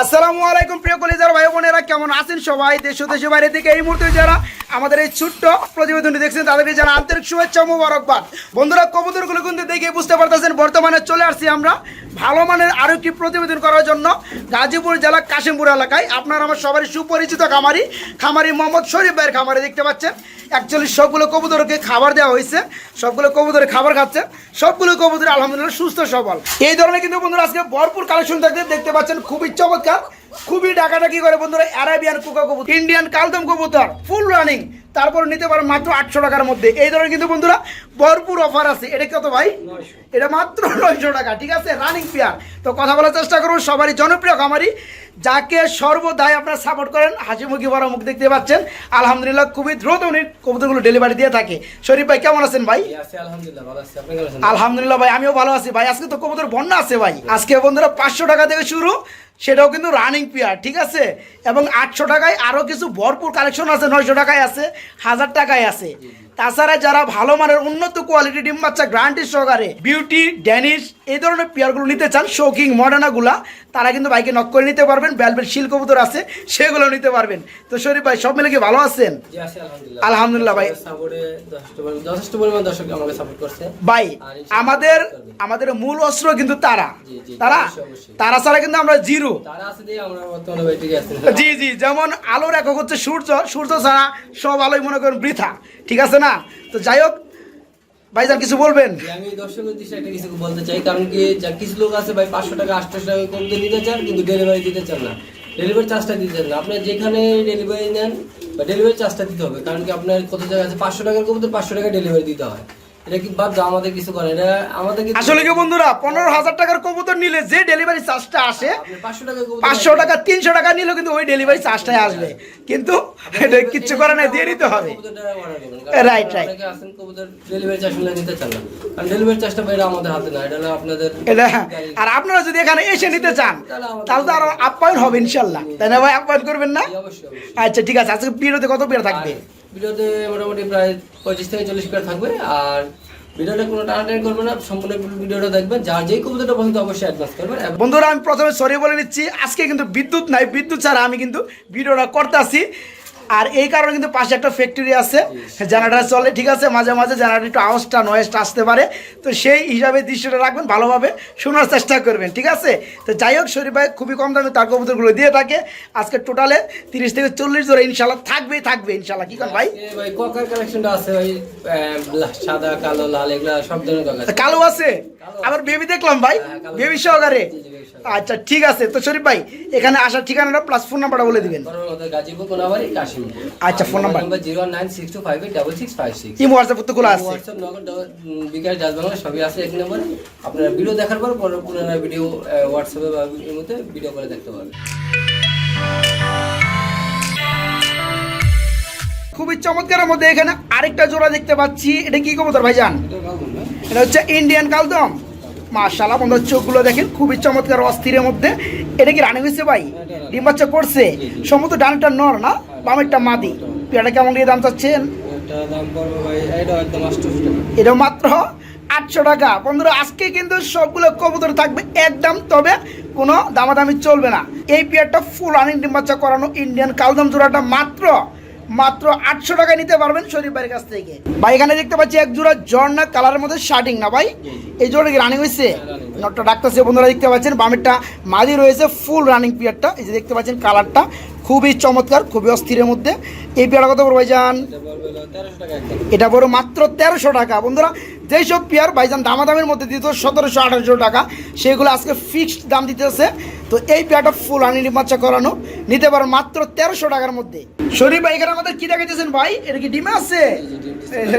আসসালামু আলাইকুম প্রিয় কলিজার ভাই বোনেরা, কেমন আছেন সবাই? দেশ দেশে বাইরে থেকে এই মুহূর্তে যারা আমাদের এই ছোট্ট প্রতিবেদনটি দেখছেন, তাদেরকে যারা আন্তরিক শুভেচ্ছা মোবারকবাদ। বন্ধুরা কবুতরগুলো কিন্তু দেখে বুঝতে পারতেছেন, বর্তমানে চলে আসছি আমরা ভালো মানের আরও একটি প্রতিবেদন করার জন্য গাজীপুর জেলা কাশিমপুর এলাকায়। আপনার আমার সবারই সুপরিচিত খামারি খামারি মোহাম্মদ শরীফ ভাইয়ের খামারে দেখতে পাচ্ছেন। অ্যাকচুয়ালি সবগুলো কবুতরকে খাবার দেওয়া হয়েছে, সবগুলো কবুতরে খাবার খাচ্ছে, সবগুলো কবুতর আলহামদুলিল্লাহ সুস্থ সবল। এই ধরনের কিন্তু বন্ধুরা, আজকে ভরপুর কালেকশন থাকতে দেখতে পাচ্ছেন, খুবই চমৎকার। খুবই ডাকাডাকি করে বন্ধুরা অ্যারাবিয়ান কুকা কবুতর ইন্ডিয়ান কালদম কবুতর ফুল রানিং তারপর নিতে পারেন মাত্র আটশো টাকার মধ্যে। এই ধরনের কিন্তু বন্ধুরা ভরপুর অফার আছে। এটা কত ভাই? এটা মাত্র নয়শো টাকা ঠিক আছে? রানিং পেয়ার তো কথা বলার চেষ্টা করুন সবারই জনপ্রিয় খামারি যাকে সর্বদাই আপনারা সাপোর্ট করেন। হাসি মুখি বড় মুখ দেখতে পাচ্ছেন। আলহামদুলিল্লাহ খুবই দ্রুত উনি কবুতরগুলো ডেলিভারি দিয়ে থাকে। শরীফ ভাই কেমন আছেন ভাই? আলহামদুলিল্লাহ ভাই আমিও ভালো আছি। ভাই আজকে তো কবুতর বন্যা আছে ভাই। আজকে বন্ধুরা পাঁচশো টাকা থেকে শুরু সেটাও কিন্তু রানিং পেয়ার ঠিক আছে? এবং আটশো টাকায় আরও কিছু ভরপুর কালেকশন আছে নয়শো টাকায় আছে। হাজার টাকায় আছে। তাছাড়া যারা ভালো মানের উন্নত কোয়ালিটি ডিম বাচ্চা গ্রান্টি সহকারে বিউটি ড্যানিশ এই ধরনের পেয়ারগুলো নিতে চান শৌকিং মডার্নাগুলা তারা কিন্তু বাইকে নক করে নিতে পারবেন বেলবেল শিল কবুতর আছে সেগুলো নিতে পারবেন। তো শরীফ ভাই সব মিলে কি ভালো আছেন? আলহামদুলিল্লাহ। ভাই। যথেষ্ট পরিমাণ দর্শক আমাকে সাপোর্ট করছে। ভাই আমাদের আমাদের মূল অস্ত্র কিন্তু তারা। তারা। তারা ছাড়া কিন্তু আমরা জিরো। জি জি যেমন আলোর একক হচ্ছে সূর্য। সূর্য ছাড়া সব আলোই মনে করেন বৃথা। ঠিক আছে না? তো যাই হোক, ভাইজান কিছু বলবেন? আমি দর্শকের দৃষ্টি একটা কিছু বলতে চাই, কারণ কি কিছু লোক আছে ভাই পাঁচশো টাকা, আটশো টাকা কমতে নিতে চান, কিন্তু ডেলিভারি দিতে চান না। ডেলিভারি চার্জটা দিতে চান না। আপনার যেখানে ডেলিভারি নেন, বা ডেলিভারি চার্জটা দিতে হবে, কারণ কি আপনার কত জায়গা আছে? পাঁচশো টাকার কমতে পাঁচশো টাকা ডেলিভারি দিতে হয়। এটা কি বাদ আমাদের কিছু করে এটা আমাদের আসলে কি বন্ধুরা পনেরো হাজার টাকার কবুতর নিলে যে ডেলিভারি চার্জটা আসে পাঁচশো টাকা তিনশো টাকা নিলেও কিন্তু ওই ডেলিভারি চার্জটাই আসবে কিন্তু এটা কিচ্ছু করে না দিয়ে দিতে হবে কবুতরটা order করবেন। কারণ Right, right. অনেকে আছেন কবুতর delivery charge গুলো নিতে চান না। কারণ delivery charge বাইরে আমাদের হাতে না, এটা আপনাদের এটা আর আপনারা যদি এখানে এসে নিতে চান তাহলে তো আরও আপ্যায়ন হবে ইনশাল্লাহ তাই না ভাই আপ্যায়ন করবেন না। আচ্ছা ঠিক আছে আজকে ভিডিওতে কত পেয়ার থাকবে ভিডিওতে মোটামুটি প্রায় পঁচিশ থেকে চল্লিশ পেয়ার থাকবে, আর কোনো না ভিডিওটা যার অবশ্যই অ্যাডভান্স বন্ধুরা, আমি প্রথমে সরি বলে নিচ্ছি, আজকে কিন্তু বিদ্যুৎ নাই, বিদ্যুৎ ছাড়া আমি কিন্তু ভিডিওটা করতে আসি আর এই কারণে কিন্তু পাশে একটা ফ্যাক্টরি আছে। জেনারেটার চলে ঠিক আছে? মাঝে মাঝে জেনারেটর একটু আওয়াজটা নয়েজটা আসতে পারে। তো সেই হিসাবে দৃশ্যটা রাখবেন ভালোভাবে শোনার চেষ্টা করবেন ঠিক আছে? তো যাই হোক শরীফ ভাই খুবই কম দামে তার কবুতরগুলো দিয়ে থাকে। আজকে টোটালে তিরিশ থেকে চল্লিশ ধরে ইনশাল্লাহ থাকবেই থাকবে ইনশাল্লাহ কি করেন ভাই? ককার কালেকশনটা আছে ভাই সাদা কালো লাল এগুলা সব ধরনের কালো আছে? আবার বেবি দেখলাম ভাই। হ্যাঁ। বেবি সহকারে। আচ্ছা ঠিক আছে। তো শরীফ ভাই এখানে আসার ঠিকানাটা প্লাস ফোন নাম্বারটা বলে দিবেন। গাজীপুর কোনাবাড়ি কাশিমপুর। আচ্ছা, phone number। Zero nine six two five eight double six five six imo WhatsApp তো খোলা আছে। হোয়াটসঅ্যাপ নগদ বিকাশ ডাচ বাংলা সবই আছে এক নম্বরে। আপনারা ভিডিও দেখার পর পরে পুনরায় ভিডিও হোয়াটসঅ্যাপে বা এর মধ্যে ভিডিও করে দেখতে পারবেন। খুবই চমৎকারের মধ্যে এখানে আরেকটা জোড়া দেখতে পাচ্ছি। এটা কি কবুতর ভাইজান? এটা হচ্ছে ইন্ডিয়ান কালদম। মাশাআল্লাহ বন্ধুর চোখগুলো দেখেন খুবই চমৎকার অস্থিরের মধ্যে। এটা কি রানি হয়েছে ভাই? ডিম বাচ্চা করছে? সম্ভবত ডানটা নর না? বামেরটা মাদি। এটা কেমন দিয়ে দাম চাচ্ছেন? এটা মাত্র আটশো টাকা। বন্ধুরা আজকে কিন্তু সবগুলো কবুতর থাকবে একদম তবে কোনো দামাদামি চলবে না। এই পেয়ারটা ফুল আনিং ডিম বাচ্চা করানো ইন্ডিয়ান কালদম জোড়াটা মাত্র মাত্র আটশো টাকায় নিতে পারবেন শরীফ ভাইয়ের কাছ থেকে। ভাই এখানে দেখতে পাচ্ছি এক জোড়া জর্না কালারের মধ্যে শার্টিং না ভাই? এই জোড়া কি রানিং হয়েছে নটটা ডাক্তার সে বন্ধুরা দেখতে পাচ্ছেন বামেরটা মাদি রয়েছে ফুল রানিং পিয়ারটা এই যে দেখতে পাচ্ছেন কালারটা খুবই চমৎকার খুবই অস্থিরের মধ্যে। এই পেয়ারটা কত বড় ভাইজান? এটা পড়বে বড় মাত্র তেরোশো টাকা। বন্ধুরা যেই সব পেয়ার বাইজান দামাদামের মধ্যে দিত সতেরোশো আঠারোশো টাকা সেগুলো আজকে ফিক্সড দাম দিতেছে। তো এই পেয়ারটা ফুল আনি বাচ্চা করানো নিতে পারো মাত্র তেরোশো টাকার মধ্যে। শরীফ ভাই এখানে আমাদের কি দেখাইতেছেন ভাই? এটা কি ডিমে আছে?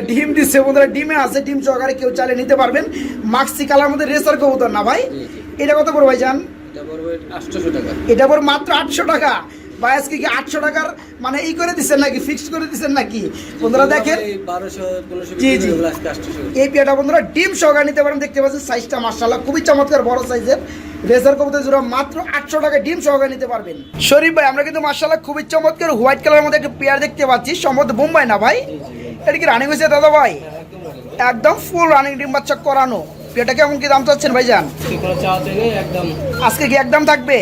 ডিম দিচ্ছে বন্ধুরা ডিমে আছে ডিম সহকারে কেউ চালে নিতে পারবেন। মাক্সি কালার মধ্যে রেসার কবুতর না ভাই? এটা কত ভাইজান? এটা পড়বে আটশোশো টাকা। এটা বড় মাত্র আটশো টাকা। ভাই আজকে কি আটশো টাকার মানে ই করে দিচ্ছেন নাকি? ফিক্সড করে দিচ্ছেন নাকি? বন্ধুরা দেখেন। জি, জি। এই পেয়াটা বন্ধুরা ডিম সহকারে নিতে পারেন দেখতে পাচ্ছেন সাইজটা মার্শাল্লাহ খুবই চমৎকার বড় সাইজের রেজার কবুতর জোড়া মাত্র আটশো টাকা ডিম সহকারে নিতে পারবেন। শরীফ ভাই আমরা কিন্তু মার্শাল্লাহ খুবই চমৎকার হোয়াইট কালারের মধ্যে একটা পেয়ার দেখতে পাচ্ছি। সম্ভবত বোম্বাই না ভাই? এটা কি রানিং হয়েছে দাদা ভাই? একদম ফুল রানিং ডিম বাচ্চা করানো। পেয়াটা কেমন কি দাম চাচ্ছেন ভাইজান? কোনো একদম আজকে কি একদম থাকবে?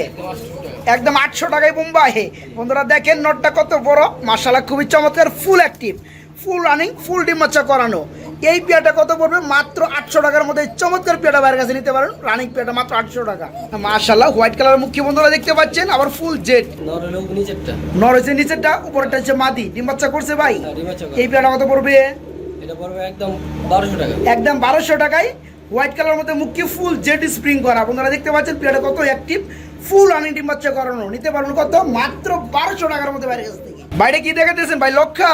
একদম 800 টাকা একদম আটশো টাকায় বোম্বা বোম্বাই। বন্ধুরা দেখেন নটটা কত বড়। মার্শাল্লাহ খুবই চমৎকার ফুল অ্যাক্টিভ ফুল রানিং ফুল ডিম বাচ্চা করানো। এই পেয়াটা কত পড়বে? মাত্র আটশো টাকার মধ্যে চমৎকার পেয়াটা বাইরের কাছে নিতে পারেন। রানিং পেয়াটা মাত্র আটশো টাকা। মার্শাল্লাহ হোয়াইট কালার মুখ্য বন্ধুরা দেখতে পাচ্ছেন আবার ফুল জেড নর নিচেরটা। উপরেরটা হচ্ছে মাদি। ডিম বাচ্চা করছে ভাই? হ্যাঁ। এই পেয়াটা কত পড়বে? এটা পড়বে একদম বারোশো টাকা। একদম বারোশো টাকায় হোয়াইট কালার মধ্যে মুখ্য ফুল জেড স্প্রিং করা। আপনারা দেখতে পাচ্ছেন পেয়ারটা কত অ্যাক্টিভ ফুল আনি ডিম বাচ্চা করানো। নিতে পারবেন কত? মাত্র বারোশো টাকার মধ্যে বাইরে কাছ থেকে বাইরে কি দেখাতেছেন ভাই? লক্ষা?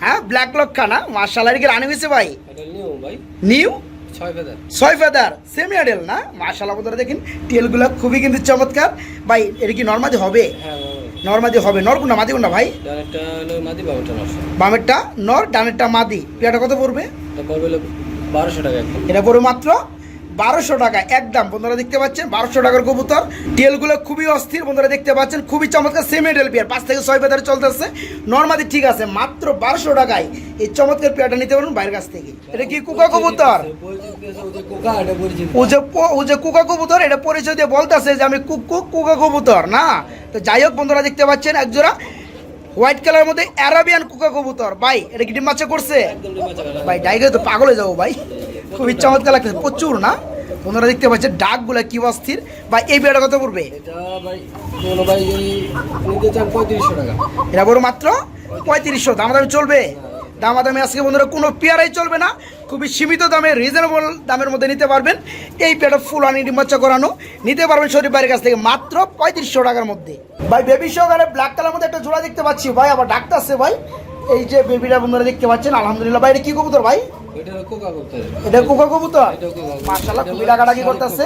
হ্যাঁ ব্ল্যাক লক্ষা না? মার্শাল কি রানি হয়েছে ভাই? এটা নিউ ভাই। নিউ ছয় ফেদার সেমি আডেল না? মার্শাল আপনারা দেখেন টেলগুলো খুবই কিন্তু চমৎকার। ভাই এটা কি নর্মাদি হবে? হ্যাঁ নর্মাদি হবে। নর কোনটা মাদি কোনটা ভাই বামেরটা নর ডানেরটা মাদি। কত পড়বে? বারোশো টাকা এটা পড়বে মাত্র বারোশো টাকা একদম বন্ধুরা দেখতে পাচ্ছেন, বারোশো টাকার কবুতর। টেলগুলো খুবই অস্থির, বন্ধুরা দেখতে পাচ্ছেন, খুবই চমৎকার সেমি পেয়ার পাঁচ থেকে ছয় পেয়ারে চলতেছে। নর্মালি ঠিক আছে, মাত্র বারোশো টাকায় এই চমৎকার পেয়ারটা নিতে পারবেন বাইরের কাছ থেকে। এটা কি কুকা কবুতর? ও যে ও কুকা কবুতর, এটা পরিচয় দিয়ে বলতেছে যে আমি কুক কুক কুকা কবুতর, না? তো যাই হোক, বন্ধুরা দেখতে পাচ্ছেন, একজোড়া হোয়াইট কালার মধ্যে অ্যারাবিয়ান কুকা কবুতর ভাই এটা কি ডিম বাচ্চা করছে? ভাই ডাইগে তো পাগল হয়ে যাব ভাই। খুবই চমৎকার লাগছে প্রচুর না? ওনারা দেখতে পাচ্ছে ডাকগুলা কি অস্থির। বা এই বিয়েটা কত পড়বে? এটা বড় মাত্র পঁয়ত্রিশশো দামাদামি চলবে? দামাদামি আজকে বন্ধুরা কোনো পেয়ারাই চলবে না। খুবই সীমিত দামে রিজনেবল দামের মধ্যে নিতে পারবেন। এই পেয়ারটা ফুল আনি ডিম্বাচ্চা করানো। নিতে পারবেন শরীফ বাড়ির কাছ থেকে মাত্র পঁয়ত্রিশশো টাকার মধ্যে। ভাই বেবি সহকারে ব্ল্যাক কালার মধ্যে একটা জোড়া দেখতে পাচ্ছি। ভাই আবার ডাক্তার আছে ভাই। এই যে বেবিটা বন্ধুরা দেখতে পাচ্ছেন আলহামদুলিল্লাহ। ভাই এটা কি কবুতর ভাই? এটা কোকা কবুতর? এটা খুবই ডাকাডাকি করতেছে।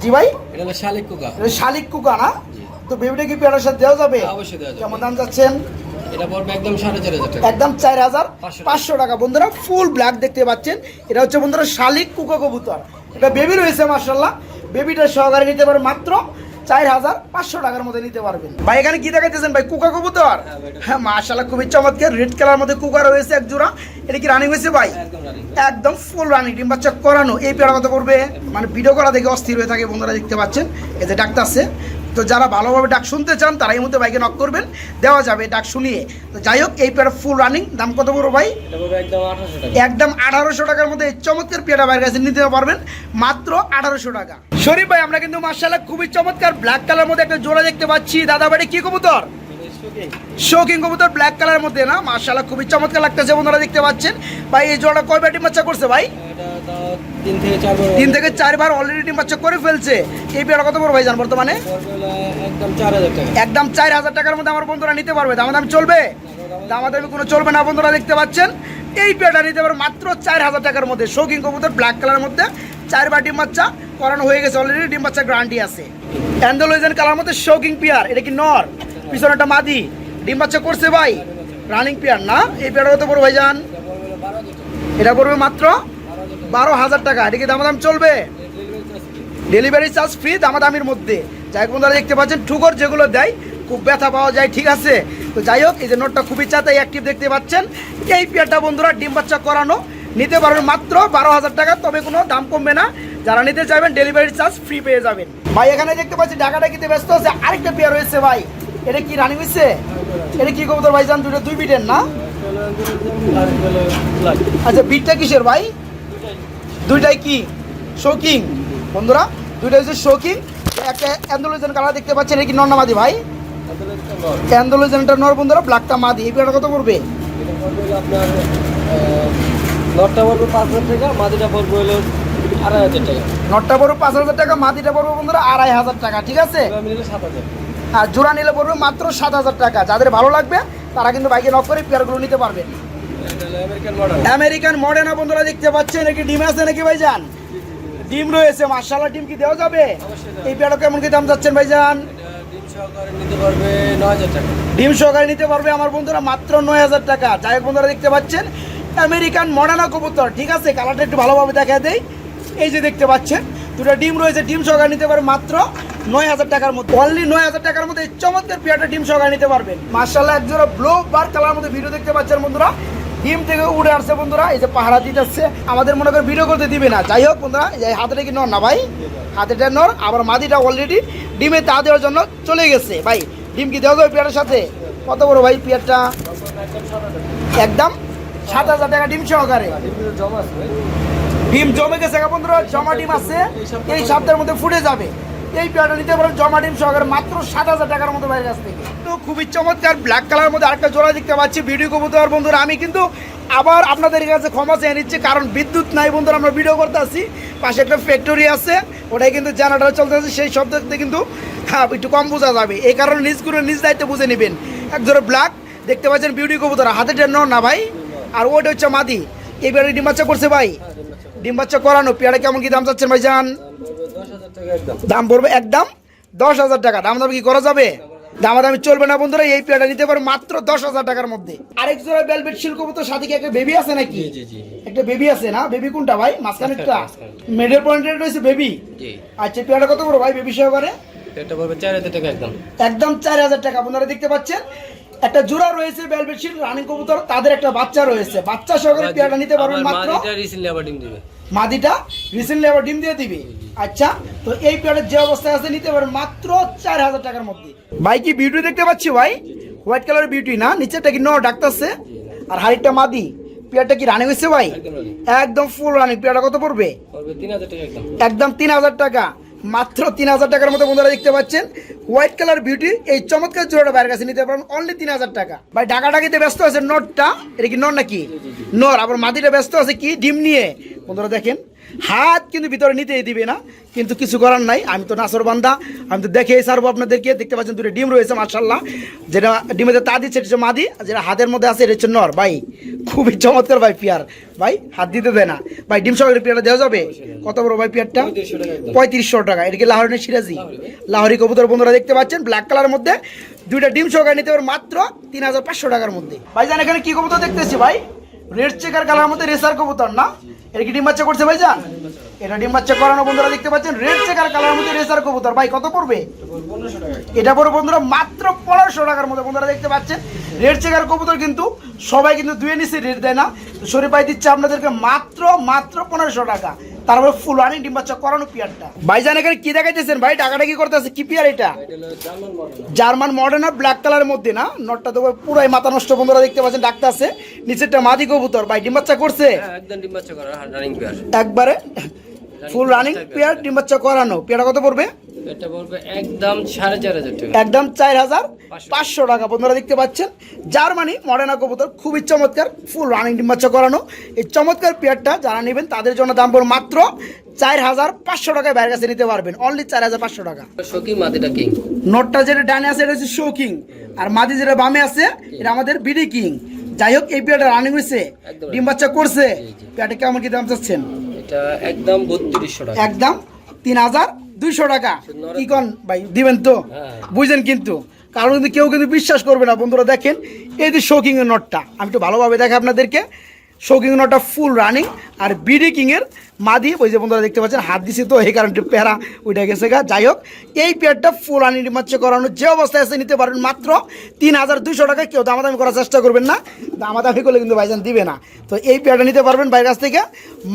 জি ভাই? এটা শালিক কোকা শালিক কুকা না? তো বেবিটা কি পেয়ারের সাথে দেওয়া যাবে? হ্যাঁ, দেওয়া যাবে। কেমন দাম যাচ্ছেন? এটা পড়বে একদম সাড়ে চার হাজার টাকা। একদম চার হাজার পাঁচশো টাকা। বন্ধুরা ফুল ব্ল্যাক দেখতে পাচ্ছেন। এটা হচ্ছে বন্ধুরা শালিক কুকা কবুতর। এটা বেবি রয়েছে মার্শাল্লাহ বেবিটা সহকারে নিতে পারে মাত্র চার হাজার পাঁচশো টাকার মধ্যে নিতে পারবেন। ভাই এখানে কি দেখাইতেছেন ভাই? কুকা কবুতর? হ্যাঁ, হ্যাঁ খুবই চমৎকার। রেড কালার মধ্যে কুকা রয়েছে এক জোড়া। এটা কি রানিং হয়েছে ভাই? একদম ফুল রানিং ডিম বাচ্চা করানো। এই পেয়ারা কত করবে মানে ভিডিও করা দেখে অস্থির হয়ে থাকে বন্ধুরা দেখতে পাচ্ছেন। এতে ডাক্তার আছে। তো যারা ভালোভাবে ডাক শুনতে চান তারা এই মধ্যে বাইকে নক করবেন। দেওয়া যাবে ডাক শুনিয়ে। তো যাই হোক এই পেয়ারা ফুল রানিং দাম কত বড় ভাই? একদম আঠারোশো টাকার মধ্যে এই চমৎকার পেয়ারা বাইরের কাছে নিতে পারবেন। মাত্র আঠারোশো টাকা। শরীফ ভাই আমরা কিন্তু মার্শাল্লাহ খুবই চমৎকার ব্ল্যাক কালার মধ্যে একটা জোড়া দেখতে পাচ্ছি। দাদা বাড়ি কি কবুতর? শৌকিং কবুতর ব্ল্যাক কালারের মধ্যে না? মার্শাল্লাহ খুবই চমৎকার লাগতেছে বন্ধুরা দেখতে পাচ্ছেন। ভাই এই জোড়াটা কয় ব্যাটি বাচ্চা করছে ভাই? তিন থেকে চারবার অলরেডি ডিম বাচ্চা করে ফেলছে। এই পেয়ারা কত বড় ভাই জান বর্তমানে? একদম চার হাজার টাকার মধ্যে আমার বন্ধুরা নিতে পারবে। দামাদামি চলবে? দামাদামি কোনো চলবে না বন্ধুরা দেখতে পাচ্ছেন। এই পেয়ারটা নিতে পারবে মাত্র চার হাজার টাকার মধ্যে। শৌখিন কবুতর ব্ল্যাক কালারের মধ্যে। চারবার ডিম বাচ্চা করানো হয়ে গেছে অলরেডি ডিম বাচ্চা গ্যারান্টি আছে। অ্যান্ডোলোজেন কালার মধ্যে শৌকিং পেয়ার এটা কি নর? পিছনে একটা মাদি। ডিম বাচ্চা করছে ভাই। রানিং পেয়ার না? এই পেয়ারটা কত বড় ভাই যান এটা পড়বে মাত্র বারো হাজার টাকা। এটা কি দামাদাম চলবে। ডেলিভারি চার্জ ফ্রি দামাদামির মধ্যে। যাই বন্ধুরা, দেখতে পাচ্ছেন ঠুকর যেগুলো দেয়, খুব ব্যথা পাওয়া যায়, ঠিক আছে? তো যাই হোক, এই যে নোটটা খুবই চাতাই অ্যাক্টিভ দেখতে পাচ্ছেন। এই পেয়ারটা বন্ধুরা, ডিম বাচ্চা করানো। নিতে পারবেন মাত্র বারো হাজার টাকা, তবে কোনো দাম কমবে না। যারা নিতে চাইবেন ডেলিভারি চার্জ ফ্রি পেয়ে যাবেন। ভাই, এখানে দেখতে পাচ্ছি ডাকাডাকিতে ব্যস্ত আছে। আরেকটা পেয়ার রয়েছে ভাই। এটা কি রানি হয়েছে এটা কি কবুতর ভাই জান দুটো দুই বিটের না? আচ্ছা বিটটা কিসের ভাই? দুইটাই কি? শৌকিং বন্ধুরা দুইটা হচ্ছে শৌকিং একটা অ্যান্ডোলোজেন কালার দেখতে পাচ্ছেন, এটা কি নর্নামাদি ভাই? অ্যান্ডোলোজেনটা নর। বন্ধুরা ব্ল্যাকটা মাদি। এই পেয়ারটা কত পড়বে? নটটা পড়বে পাঁচ হাজার টাকা, মাদিটা পড়বে নটটা পাঁচ হাজার টাকা বন্ধুরা আড়াই হাজার টাকা, ঠিক আছে? সাত হাজার আর জোড়া নিলে পড়বে মাত্র সাত হাজার টাকা। যাদের ভালো লাগবে, তারা কিন্তু বাইকে নক করে পেয়ারগুলো নিতে পারবেন আমেরিকান আমেরিকান মডেনা বন্ধুরা দেখতে পাচ্ছেন নাকি ডিম আছে নাকি ভাইজান? ডিম রয়েছে মার্শাল্লাহ ডিম কি দেওয়া যাবে? এই পেয়ারটা কেমন কি দাম যাচ্ছেন ভাইজান? ডিম সহকারে নিতে পারবে আমার বন্ধুরা মাত্র নয় হাজার টাকা। যাই হোক বন্ধুরা দেখতে পাচ্ছেন আমেরিকান মডার্না কবুতর ঠিক আছে? কালারটা একটু ভালোভাবে দেখা দেই। এই যে দেখতে পাচ্ছেন দুটো ডিম রয়েছে ডিম সহকারে নিতে পারবে মাত্র নয় হাজার টাকার মধ্যে। অনলি নয় হাজার টাকার মধ্যে চমৎকার পেয়ারটা ডিম সহকারে নিতে পারবেন মার্শাল্লাহ একজোড়া ব্লো বার কালার মধ্যে ভিডিও দেখতে পাচ্ছেন বন্ধুরা। ডিম থেকে উড়ে আসছে বন্ধুরা, এই যে পাহারা দিতেছে। আমাদের মনে করে ভিডিও করতে দিবে না। যাই হোক বন্ধুরা, এই হাতেটা কি নর না ভাই। হাতেটা নর, আবার মাদিটা অলরেডি ডিমে তা দেওয়ার জন্য চলে গেছে। ভাই, ডিম কি দেওয়া যাবে পেয়ারের সাথে? কত বড় ভাই পেয়ারটা? একদম সাত হাজার টাকা ডিম সহকারে। ডিম জমে গেছে বন্ধুরা, জমা ডিম আছে। এই সপ্তাহের মধ্যে ফুটে যাবে। এই পেয়ারটা নিতে পারেন জমা ডিম সহকারে মাত্র সাত হাজার টাকার মতো বাইরের কাছ থেকে। তো খুবই চমৎকার ব্ল্যাক কালার মধ্যে আরেকটা জোড়া দেখতে পাচ্ছি ভিডিও কবুতর। বন্ধুরা, আমি কিন্তু আবার আপনাদের কাছে ক্ষমা চেয়ে নিচ্ছি, কারণ বিদ্যুৎ নাই বন্ধুরা, আমরা ভিডিও করতে আসি। পাশে একটা ফ্যাক্টরি আছে, ওটাই কিন্তু জেনারেটর চলতে আছে সেই শব্দতে কিন্তু হ্যাঁ একটু কম বোঝা যাবে। এই কারণে নিজ করে নিজ দায়িত্বে বুঝে নেবেন। এক জোড়া ব্ল্যাক দেখতে পাচ্ছেন বিউটি কবুতর। হাতে টেন না ভাই। আর ওটা হচ্ছে মাদি। এই বেড়ে ডিম করছে ভাই। ডিম বাচ্চা করানো পেয়ারা কেমন কি দাম চাচ্ছেন ভাই যান দশ হাজার টাকা একদম দাম পড়বে একদম দশ হাজার টাকা। দাম দাম কি করা যাবে? দাম দামি চলবে না বন্ধুরা এই পেয়ারটা নিতে পারে মাত্র দশ হাজার টাকার মধ্যে। আরেক জোড়া বেলভেট শিল্প তো সাথে কি একটা বেবি আছে নাকি? একটা বেবি আছে না? বেবি কোনটা ভাই? মাঝখানেরটা? মাঝখানে। মিডল পয়েন্টের রয়েছে বেবি আচ্ছা পেয়ারটা কত বড় ভাই বেবি সহকারে? একদম। চার হাজার টাকা। আপনারা দেখতে পাচ্ছেন? একটা জোড়া রয়েছে শিল্প রানিং কবুতর তাদের একটা বাচ্চা রয়েছে। বাচ্চা সহকারে পেয়ারটা নিতে পারবেন মাত্র। মাদিটা রিসেন্টলি আবার ডিম দিয়ে দিবি? আচ্ছা তো এই পেয়ারের যে অবস্থায় আছে নিতে পারেন মাত্র চার হাজার টাকার মধ্যে। ভাই কি বিউটি দেখতে পাচ্ছি ভাই? হোয়াইট কালারের বিউটি না? নিচেরটা কি ন ডাকতেছে? আর হাড়িটা মাদি। পেয়ারটা কি রানিং হয়েছে ভাই? একদম ফুল রানিং পেয়ারটা কত পড়বে? পড়বে তিন হাজার টাকা একদম। একদম তিন হাজার টাকা। মাত্র তিন হাজার টাকার মতো বন্ধুরা দেখতে পাচ্ছেন। হোয়াইট কালার বিউটি এই চমৎকার জোড়াটা বাইরের কাছে নিতে পারেন অনলি তিন হাজার টাকা। ভাই ঢাকা ঢাকিতে ব্যস্ত আছে নটটা? এটা কি নর নাকি? নর আবার মাদিটা ব্যস্ত আছে কি? ডিম নিয়ে। বন্ধুরা দেখেন হাত কিন্তু ভিতরে নিতেই দিবে না, কিন্তু কিছু করার নাই। আমি তো নাসর বান্দা, আমি তো দেখেই সারবো আপনাদেরকে। দেখতে পাচ্ছেন দুটো ডিম রয়েছে মার্শাল্লাহ যেটা ডিমেতে তা দিচ্ছে, এটা হচ্ছে মাদি যেটা হাতের মধ্যে আছে, এটা হচ্ছে নর। ভাই, খুবই চমৎকার ভাই পিয়ার। ভাই, হাত দিতে দেয় না। ভাই, ডিম সহকারে পিয়ারটা দেওয়া যাবে? কত বড় ভাই পিয়ারটা? পঁয়ত্রিশশো টাকা। এটা কি লাহোরের সিরাজি? লাহোরি কবুতর বন্ধুরা দেখতে পাচ্ছেন ব্ল্যাক কালার মধ্যে। দুইটা ডিম সহকারে নিতে পারেন মাত্র তিন হাজার পাঁচশো টাকার মধ্যে। ভাই জান এখানে কি কবুতর দেখতেছি ভাই? রেড চেকার কালার মধ্যে রেসার কবুতর, না? এটা কি ডিম করছে ভাই যান এটা ডিম করানো বন্ধুরা দেখতে পাচ্ছেন, রেড চেকার কালার মধ্যে রেসার কবুতর। ভাই, কত পড়বে? এটা পড়বে বন্ধুরা মাত্র পনেরোশো টাকার মধ্যে বন্ধুরা দেখতে পাচ্ছেন। রেড চেকার কবুতর কিন্তু সবাই কিন্তু দুয়ে নিচে রেট দেয় না। তো শরীর পাই দিচ্ছে আপনাদেরকে মাত্র মাত্র পনেরোশো টাকা। তারপরে ফুল আনি ডিম বাচ্চা করানো পিয়ারটা। ভাইজান এখানে কি দেখাইতেছেন ভাই? টাকাটা কি করতেছে? কি পিয়ার এটা? জার্মান মডার্ন আর ব্ল্যাক কালারের মধ্যে না? নটটা তো পুরাই মাথা নষ্ট বন্ধুরা দেখতে পাচ্ছেন ডাক্তার আছে। নিচেরটা মাদি কবুতর। ভাই ডিম বাচ্চা করছে? হ্যাঁ একদম ডিম বাচ্চা করা রানিং পেয়ার। একবারে ফুল রানিং পেয়ার ডিম বাচ্চা করানো। পেয়ারটা কত পড়বে? এটা পড়বে একদম সাড়ে চার হাজার টাকা। একদম চার হাজার। পাঁচশো টাকা। বন্ধুরা দেখতে পাচ্ছেন জার্মানি মডার্না কবুতর খুবই চমৎকার ফুল রানিং ডিম বাচ্চা করানো। এই চমৎকার পেয়ারটা যারা নেবেন তাদের জন্য দাম পড়বে মাত্র চার হাজার পাঁচশো টাকায় বাইরের কাছে নিতে পারবেন। অনলি চার হাজার পাঁচশো টাকা। সকি মাদিটা কিং নোটটা যেটা ডানে আছে এটা হচ্ছে শো কিং আর মাদি যেটা বামে আছে এটা আমাদের বিডি কিং যাই হোক এই পেয়ারটা রানিং হয়েছে। ডিম বাচ্চা করছে। পেয়ারটা কেমন কি দাম চাচ্ছেন? এটা একদম বত্রিশশো টাকা। একদম তিন হাজার দুইশো টাকা। কি কন ভাই দিবেন তো? হ্যাঁ। বুঝলেন কিন্তু। কারণ কিন্তু কেউ কিন্তু বিশ্বাস করবে না, বন্ধুরা দেখেন, এই যে শোকিং নোটটা, আমি একটু ভালোভাবে দেখে আপনাদেরকে। শোকিং নটটা ফুল রানিং আর বিডি এর মাদি, ওই যে বন্ধুরা দেখতে পাচ্ছেন, হাত দিছি তো, এই কারণে পেয়ারা উঠে গেছে গা। যাই হোক, এই পেয়ারটা ফুল রানিং মাচ্ছে করানো যে অবস্থায় আছে, নিতে পারেন মাত্র তিন হাজার দুইশো টাকা কেউ দামাদামি করার চেষ্টা করবেন না, দামাদামি করলে কিন্তু ভাইজান দিবে না। তো এই পেয়ারটা নিতে পারবেন বাইরের কাছ থেকে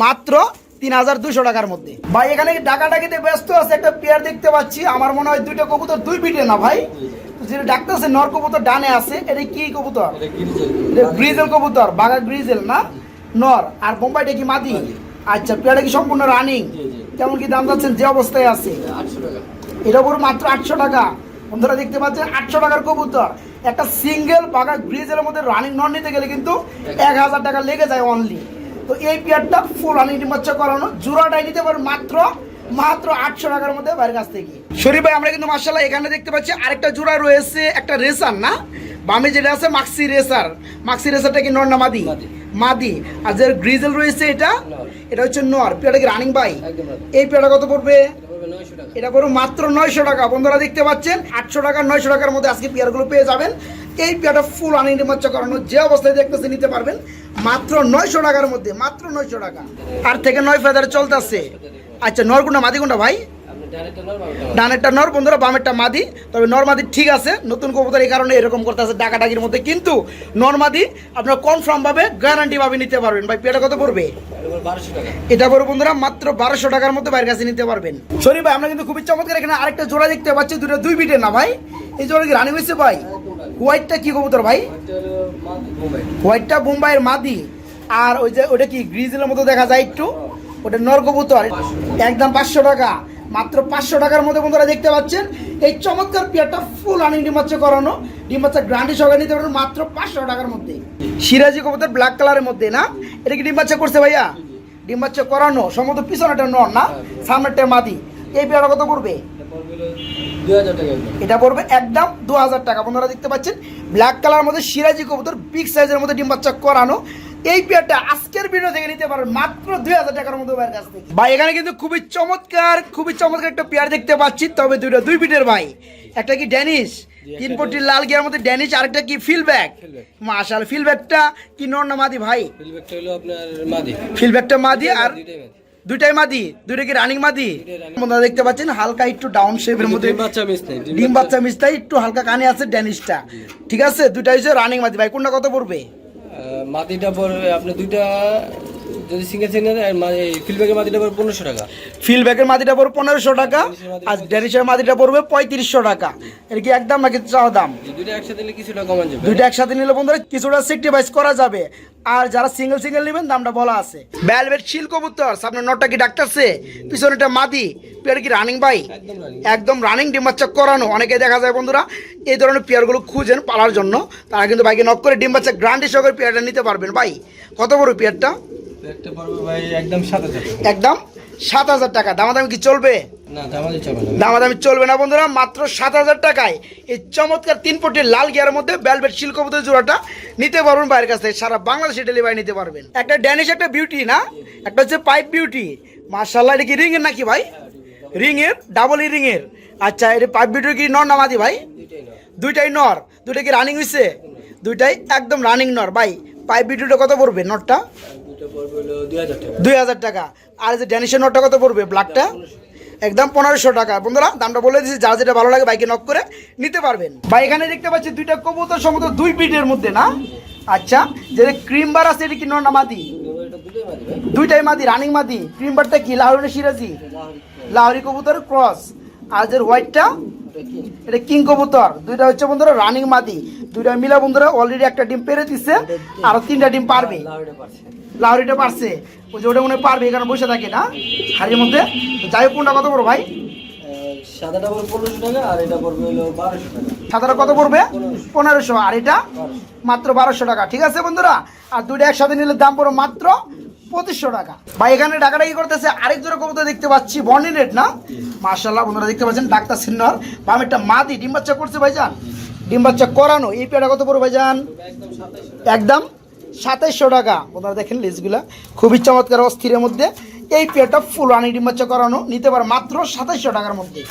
মাত্র তিন হাজার দুশো টাকার মধ্যে। ভাই, এখানে ডাকাডাকিতে ব্যস্ত আছে? একটা পেয়ার দেখতে পাচ্ছি, আমার মনে হয় দুইটা কবুতর দুই পিঠে না ভাই? যেটা ডাক্তার আছে নর কবুতর ডানে আছে। এটা কি কবুতর? গ্রিজেল। কবুতর বাঘা গ্রিজেল না? নর। আর বোম্বাইটা কি মাদি? আচ্ছা পেয়ারটা কি সম্পূর্ণ রানিং? কেমন কি দাম যাচ্ছেন? যে অবস্থায় আছে। এটা পুরো মাত্র আটশো টাকা। বন্ধুরা দেখতে পাচ্ছেন আটশো টাকার কবুতর। একটা সিঙ্গেল বাঘা ব্রিজের মধ্যে রানিং নন নিতে গেলে কিন্তু এক হাজার টাকা লেগে যায় অনলি তো এই পেয়ারটা ফুল রানিং বাচ্চা করানো জোড়াটাই নিতে পারেন মাত্র মাত্র আটশো টাকার মধ্যে বাইরের কাছ থেকে। শরীফ ভাই আমরা কিন্তু মার্শাল্লাহ এখানে দেখতে পাচ্ছি আরেকটা জোড়া রয়েছে একটা রেসার না? বামে যেটা আছে মাক্সি রেসার। মাক্সি রেসারটা কি নর না মাদি? মাদি। আর যে গ্রিজেল রয়েছে এটা এটা হচ্ছে নর। পেয়ারটা কি রানিং বাই এই পেয়ারটা কত পড়বে? এটা পড়বে মাত্র নয়শো টাকা। বন্ধুরা দেখতে পাচ্ছেন আটশো টাকা নয়শো টাকার মধ্যে আজকে পেয়ারগুলো পেয়ে যাবেন। এই পেয়ারটা ফুল আনিটি মাচ্চা করানো যে অবস্থায় দেখতেছে নিতে পারবেন। মাত্র নয়শো টাকার মধ্যে মাত্র নয়শো টাকা। আর থেকে নয় ফেদার চলতেছে। আচ্ছা নরগুন্ডা মাদিগুন্ডা ভাই আপনি ডাইরেক্ট নর বারোটা মাদি। ডানেরটা নর বন্ধুরা, বামেরটা মাদি। তবে নর মাদি ঠিক আছে, নতুন কবুতর এই কারণে এরকম করতে আছে ডাকাডাকির মধ্যে। কিন্তু নর মাদি আপনারা কনফার্ম ভাবে গ্যারান্টি ভাবে নিতে পারবেন। ভাই পেটা কত পড়বে? এটা বড় বন্ধুরা, মাত্র বারোশো টাকার মধ্যে বাইরের কাছে নিতে পারবেন। সরি ভাই, আমরা কিন্তু খুবই চমৎকার এখানে আরেকটা জোড়া দেখতে পাচ্ছি দুটো দুই বিটের না ভাই? এই জোড়া কি রানি হয়েছে ভাই? হোয়াইটটা কি কবুতর ভাই? মাদি হোয়াইটটা বোম্বাইয়ের মাদি। আর ওই যে, ওটা কি গ্রিজের মতো দেখা যায় একটু? ওটা নর কবুতর একদম পাঁচশো টাকা। মাত্র পাঁচশো টাকার মধ্যে বন্ধুরা দেখতে পাচ্ছেন, এই চমৎকার পেয়ারটা ফুল আনিং ডিমাচ্চা করানো। ডিমাচ্চা গ্রান্ডি সহকারে নিতে পারবেন মাত্র পাঁচশো টাকার মধ্যে। সিরাজি কবুতর ব্ল্যাক কালারের মধ্যে, না? এটা কি ডিম বাচ্চা করছে ভাইয়া? ডিম বাচ্চা করানো, সম্ভবত পিছনেটা নর, না? সামনেরটা মাদি। এই পেয়ারটা কত পড়বে। এটা পড়বে একদম দু হাজার টাকা। বন্ধুরা দেখতে পাচ্ছেন ব্ল্যাক কালার মধ্যে সিরাজি কবুতর বিগ সাইজের মধ্যে ডিম বাচ্চা করানো। এই পেয়ারটা আজকের ভিডিও থেকে নিতে পারবেন মাত্র দুই হাজার টাকার মধ্যে ভাইয়ের কাছ থেকে। ভাই এখানে কিন্তু খুবই চমৎকার খুবই চমৎকার একটা পেয়ার দেখতে পাচ্ছি। তবে দুইটা দুই পিটের ভাই। একটা কি ড্যানিশ? তিন পট্টির লাল গিয়ার মধ্যে ড্যানিশ আরেকটা কি ফিলব্যাক। মাশাল ফিলব্যাকটা কি নর না মাদি ভাই? ফিলব্যাকটা হলো আপনার মাদি। ফিলব্যাকটা মাদি আর দুইটাই মাদি। দুইটা কি রানিং মাদি? running। দেখতে পাচ্ছেন হালকা একটু ডাউন শেপের মধ্যে ডিম বাচ্চা। মিস্তাই একটু হালকা কানে আছে ড্যানিশটা। ঠিক আছে? দুইটা হচ্ছে রানিং মাদি ভাই কোনটা কত পড়বে? মাটিটা পড়বে আপনি দুইটা যদি সিঙ্গেল সিঙ্গেল ফিলব্যাকের মাটিটা পড়বে পনেরোশো টাকা। ফিল ব্যাগের মাদিটা পড়বে পনেরোশো টাকা আর ড্যানিশের মাদিটা পড়বে পঁয়ত্রিশশো টাকা। এটা কি একদম নাকি চাওয়া দাম? দুইটা একসাথে নিলে কিছুটা কমান যাবে। দুইটা একসাথে নিলে বন্ধুরা কিছুটা সেক্টিভাইজ করা যাবে। আর যারা সিঙ্গেল সিঙ্গেল নেবেন দামটা বলা আছে। ভ্যালভেট শিল কবুতর সামনে নটটা কি ডাক্তারছে পিছনেটা মাদি পেয়ার কি রানিং ভাই? একদম রানিং একদম রানিং ডিম বাচ্চা করানো। অনেকে দেখা যায় বন্ধুরা এই ধরনের পেয়ারগুলো খুঁজেন পালার জন্য। তারা কিন্তু বাইকে নক করে ডিম বাচ্চা গ্রান্ডি সহকারে পেয়ারটা নিতে পারবেন ভাই। কত বড় পেয়ারটা? একটা পড়বে ভাই একদম টাকা। একদম দামাদামি কি চলবে? না দামাদি চলবে না। দামাদামি চলবে না বন্ধুরা মাত্র সাত হাজার টাকায় এই চমৎকার তিন লাল গিয়ারের মধ্যে বেলভেট জোড়াটা নিতে পারবেন বাইরের কাছ সারা বাংলাদেশে ডেলিভারি নিতে পারবেন। একটা ড্যানিশ একটা বিউটি না? একটা হচ্ছে পাইপ বিউটি এটা কি রিং এর নাকি ভাই? রিং এর ডাবল রিং এর আচ্ছা এটা পাইপ বিউটি কি নর নামাদি ভাই? দুইটাই নর। দুইটা কি রানিং দুইটাই একদম রানিং নর। ভাই পাইপ বিউটিটা কত পড়বে নটটা? দুই হাজার টাকা। আর যে ড্যানিশের নোটটা কত পড়বে ব্ল্যাকটা? একদম পনেরোশো টাকা। বন্ধুরা দামটা বলে দিচ্ছি যার যেটা ভালো লাগে বাইকে নক করে নিতে পারবেন। ভাই এখানে দেখতে পাচ্ছি দুইটা কবুতর সম্ভবত দুই পিটের মধ্যে না? আচ্ছা যেটা ক্রিম বার আছে এটা কি না মাদি? দুইটাই মাদি রানিং মাদি। ক্রিম বারটা কি? লাহোরি সিরাজি? লাহরি কবুতর ক্রস আর যে হোয়াইটটা এটা কিং কবুতর দুইটা হচ্ছে বন্ধুরা রানিং মাদি দুইটা মিলা বন্ধুরা অলরেডি একটা ডিম পেরে দিচ্ছে আর তিনটা ডিম পারবে। লাউডে পারছে। ওই যে ওটা মনে পারবে এখানে বসে থাকে না হাড়ির মধ্যে। যাই হোক কোনটা কত পড়ো ভাই? সাদাটা কত পড়বে? পনেরোশো। আর এটা মাত্র বারোশো টাকা। ঠিক আছে বন্ধুরা? আর দুইটা একসাথে নিলে দাম পড়ো মাত্র পঁচিশশো টাকা। এখানে করতেছে দেখতে পাচ্ছি রেট না? দেখতে পাচ্ছেন ডাক্তার মাদি, ডিম বাচ্চা করছে ভাইজান। করানো, এই কত একদম সাতাইশশো টাকা। দেখেন খুবই চমৎকার, অস্থিরের মধ্যে। এই পেয়ারটা ফুল বাচ্চা করানো, নিতে পারে মাত্র সাতাইশশো টাকার মধ্যে।